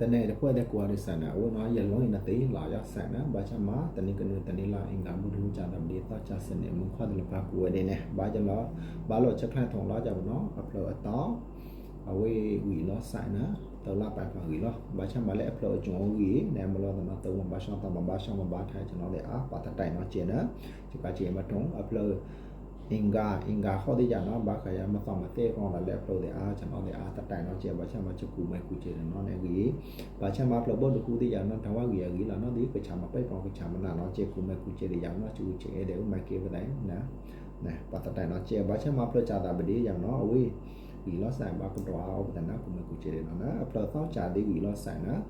တနေ့တစ်ဖွဲ့တဲ့ကွာရဆန်နာဝနာရလုံးနေတေးလာရဆန်နာဘာချမတနေ့ကနေ့တနေ့လာအင်္ဂါမှုဒုကြတာဒီတော့ချစနေမှုခွာတယ်ပါကူဝဲနေဘာကြလားဘာလို့ချက်ခန့်ထုံလာကြဘူးနော်အပလောအတော့အဝေးဝီလောဆိုင်နာတော်လာပိုင်ပါဝီလောဘာချမလဲအပလောအကျုံဝီနဲမလို့တော့တော့ဘာရှောင်းတမဘာရှောင်းမဘာထိုင်ကျွန်တော်လေအားပါတတိုင်တော့ကျင်နာဒီကကျင်မတုံးအပလော အင်္ဂါအင်္ဂါခေါ်တဲ့ကြနော်ဘာခရမတော့မတဲ့ကောင်လည်းပလို့တဲ့အားကျွန်တော်လည်းအားတတိုင်တော့ကျဘာချမချက်ကူမဲကူကျင်နော်နေကြီးဘာချမပလို့ဘတ်ကူတဲ့ကြနော်တဝါကြီးကြီးလာနော်ဒီပချမပိတ်ကောင်ပချမနာနော်ချက်ကူမဲကူကျင်ရအောင်နော်ချူချေတဲ့ဥမကေပတိုင်းနော်နော်ပတ်တတိုင်တော့ကျဘာချမပလို့ကြတာပဒီရနော်အဝေးဒီလောဆိုင်ဘာကတော့အော်ပဒနာကူမဲကူကျင်နော်နော်အပလို့တော့ချာဒီကြီးလောဆိုင်နော်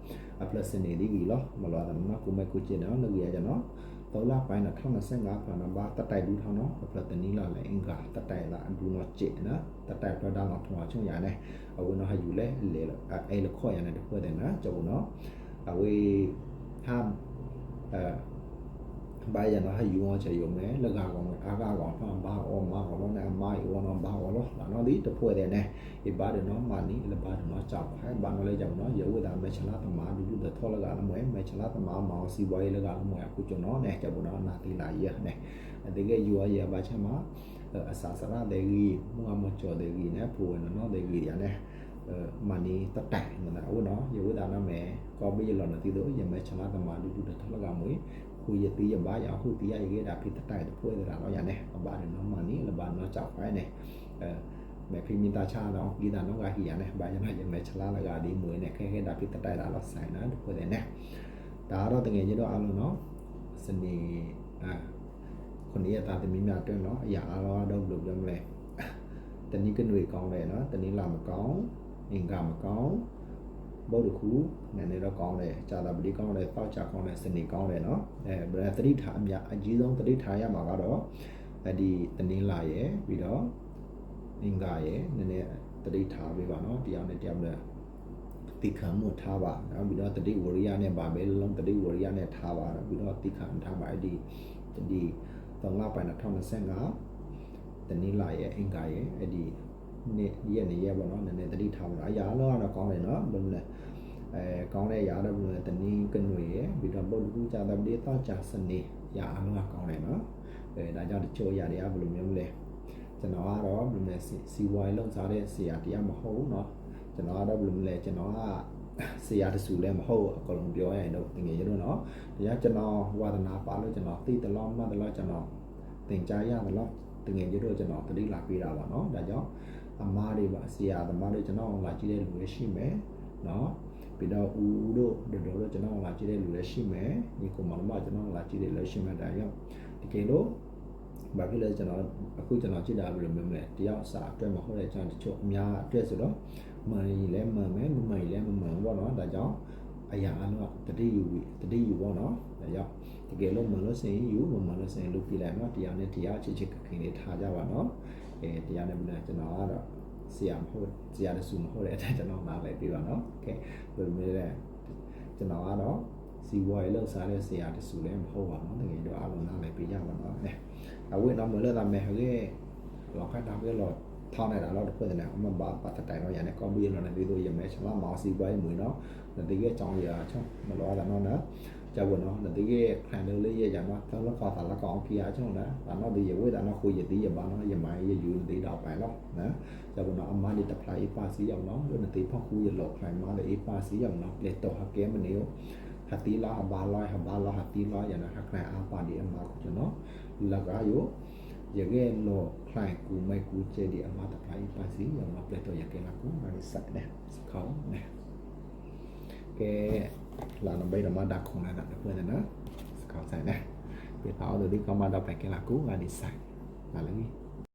အပလို့စနေဒီကြီးလောမလောတော့နော်ကူမဲကူကျင်နော်လို့ရကြနော် တော့လာပိုင်းတော့2025ဖာနဘာတတိုက်ဘူးထောင်းနော်ပလတနီလာလေအင်္ဂါတတိုက်လာအဒူနော်ကျနော်တတိုက်တော့ဒါတော့ထွာချုံရနေအဝနော်ဟယူလေလေအဲလခေါ်ရနေတခွတဲ့နော်ကျော်နော်အဝေးဟမ်အဲ ဘာရနော်ဟယူဝချေယုံမဲလကာကောင်အာကာကောင်ဖန်ဘာအော်မာကောင်နဲ့မိုင်းဝနော်ဘာဝလောဒါနော်ဒီတဖွဲတဲ့နဲ့ဒီဘာဒနော်မာနီလဘာဒနော်ကြောက်ဟဲဘာနော်လေကြောက်နော်ယေဝဒမချလာတမာဒူဒူတထောလကလမွဲမချလာတမာမောင်စီဘွားလကလမွဲအခုကျွန်တော်နဲ့ကြောက်နော်နာတီလာရနဲ့တကယ်ယူရရပါချင်မှာအစာစရတဲ့ကြီးမွာမချော်တဲ့ကြီးနဲ့ဖိုးနော်တဲ့ကြီးရနဲ့မနီတတိုင်နော်ဦးနော်ယေဝဒနာမဲကောဘီလောနတီတို့ယမဲချလာတမာဒူဒူတထောလကမွဲ ခုရတီရပါရခုတီရရေဒါဖိတတိုင်တပွဲတာတော့ရနေဘာတယ်နော်မနီလဘာနော်ကြောက်ခိုင်းနေအဲမဲဖိမီတာချာတော့ဒီတာနော်ကဟီရနေဘာရမရမဲချလာလကဒီမွေးနေခဲခဲဒါဖိတတိုင်တာတော့ဆိုင်နာတပွဲတယ်နေဒါတော့တကယ်ကြီးတော့အလုံးနော်စနေအာခုနေ့တာတမီးများတွင်းနော်အရာအားတော့တော့ဘယ်လိုပြောမလဲတနည်းကနွေကောင်းတယ်နော်တနည်းလာမကောင်းအင်္ဂါမကောင်း ဘုဒ္ဓခုနည်းနည်းတော့ကောင်းတယ်ကြာတာပတိကောင်းတယ်တောက်ချကောင်းတယ်စနေကောင်းတယ်နော်အဲဗရသတိထားအများအကြီးဆုံးသတိထားရမှာကတော့အဲဒီတနင်းလာရဲ့ပြီးတော့အင်္ဂါရဲ့နည်းနည်းသတိထားပေးပါနော်တရားနဲ့တရားနဲ့တိခံမှုထားပါနောက်ပြီးတော့တတိဝရိယနဲ့ဗာပဲလုံးတတိဝရိယနဲ့ထားပါပြီးတော့တိခံထားပါအဲ့ဒီဒီသုံးလပိုင်း2025တနင်းလာရဲ့အင်္ဂါရဲ့အဲ့ဒီ နေ့ရက်နေရက်ပေါ့နော်နည်းနည်းသတိထားပါတော့အရာလုံးကတော့ကောင်းတယ်နော်ဘယ်လိုလဲအဲကောင်းတဲ့အရာတော့ဘယ်လိုလဲတနည်းကနွေရယ်ပြီးတော့ပုတ်ကူကြတာပြီးတော့ကြာစနေရာအလုံးကကောင်းတယ်နော်အဲဒါကြောင့်တချို့အရာတွေကဘယ်လိုမျိုးလဲကျွန်တော်ကတော့ဘယ်လိုလဲစီဝိုင်းလောက်စားတဲ့ဆရာတရားမဟုတ်ဘူးနော်ကျွန်တော်ကတော့ဘယ်လိုလဲကျွန်တော်ကဆရာတစုလည်းမဟုတ်အကုန်လုံးပြောရရင်တော့တကယ်ရတော့နော်တရားကျွန်တော်ဝါသနာပါလို့ကျွန်တော်သိတယ်လို့မှတ်တယ်လို့ကျွန်တော်သင်ကြားရတယ်လို့တကယ်ရတော့ကျွန်တော်တတိလာပေးတာပါနော်ဒါကြောင့် အမားတွေပါဆရာသမားတွေကျွန်တော်လာကြည့်တဲ့လူတွေရှိမယ်နော်ပြီးတော့ဦးဦးတို့တို့တို့ကျွန်တော်လာကြည့်တဲ့လူတွေရှိမယ်ညီကောင်မတို့ကျွန်တော်လာကြည့်တဲ့လူရှိမယ်ဒါရောက်တကယ်လို့ဘာဖြစ်လဲကျွန်တော်အခုကျွန်တော်ကြည့်တာဘယ်လိုမျိုးမလဲတယောက်စာအတွက်မဟုတ်တဲ့ကျွန်တော်တချို့အများအတွက်ဆိုတော့မှန်ရင်လည်းမှန်မယ်မမှန်ရင်လည်းမမှန်ဘူးပေါ့နော်ဒါကြောင့်အရာအလုံးတတိယူတတိယူပေါ့နော်ဒါကြောင့်တကယ်လို့မလို့စင်ယူမမလို့စင်လို့ပြလိုက်တော့တရားနဲ့တရားချစ်ချစ်ခင်ခင်လေးထားကြပါနော် ကဲတရားနဲ့မလဲကျွန်တော်ကတော့ဆရာမဟုတ်ဆရာလည်းစုမဟုတ်တဲ့အတိုင်းကျွန်တော်နားလည်ပြီးပါနော်ကဲဘယ်လိုမျိုးလဲကျွန်တော်ကတော့စီဝါရေလောက်စားတဲ့ဆရာတစုလည်းမဟုတ်ပါဘူးတကယ်တော့အားလုံးနားလည်ပြီးရပါတော့လေအဝိနော်မလဲတာမယ်ဟဲ့လောကတာပဲလို့ထောင်းနေတာတော့တစ်ခုတည်းနဲ့အမဘာပတ်တိုင်တော့ရနေကောင်းပြီးတော့လည်းပြီးလို့ရမယ်ကျွန်တော်မောင်စီပွားရေးမွေးတော့တကယ်ကြောင်းရအောင်မလောရတော့နော် ကြဘူးနော်အမလေးတဖလိုက်ပါစီအောင်နော်လို့တီးဖောက်ခုရလောက်ခိုင်မလေးပါစီအောင်နော်လက်တော့ဟကဲမနေရောဟတီလာဟဘာလာဟဘာလာဟတီလာရနာဟခိုင်အပါဒီအမကိုကျွန်တော်လကယောရခဲ့လို့ခိုင်ကူမိုက်ကူကျဲဒီအမတဖိုင်ပါစီရမပလက်တော့ရခဲ့လာကူငါစက်နဲ့စခေါင်းနဲ့ကဲလာန ဘိုင်မဒါခုံလာတဲ့ပွင့်နော်စခေါင်းဆိုင်နဲ့ပြပါအော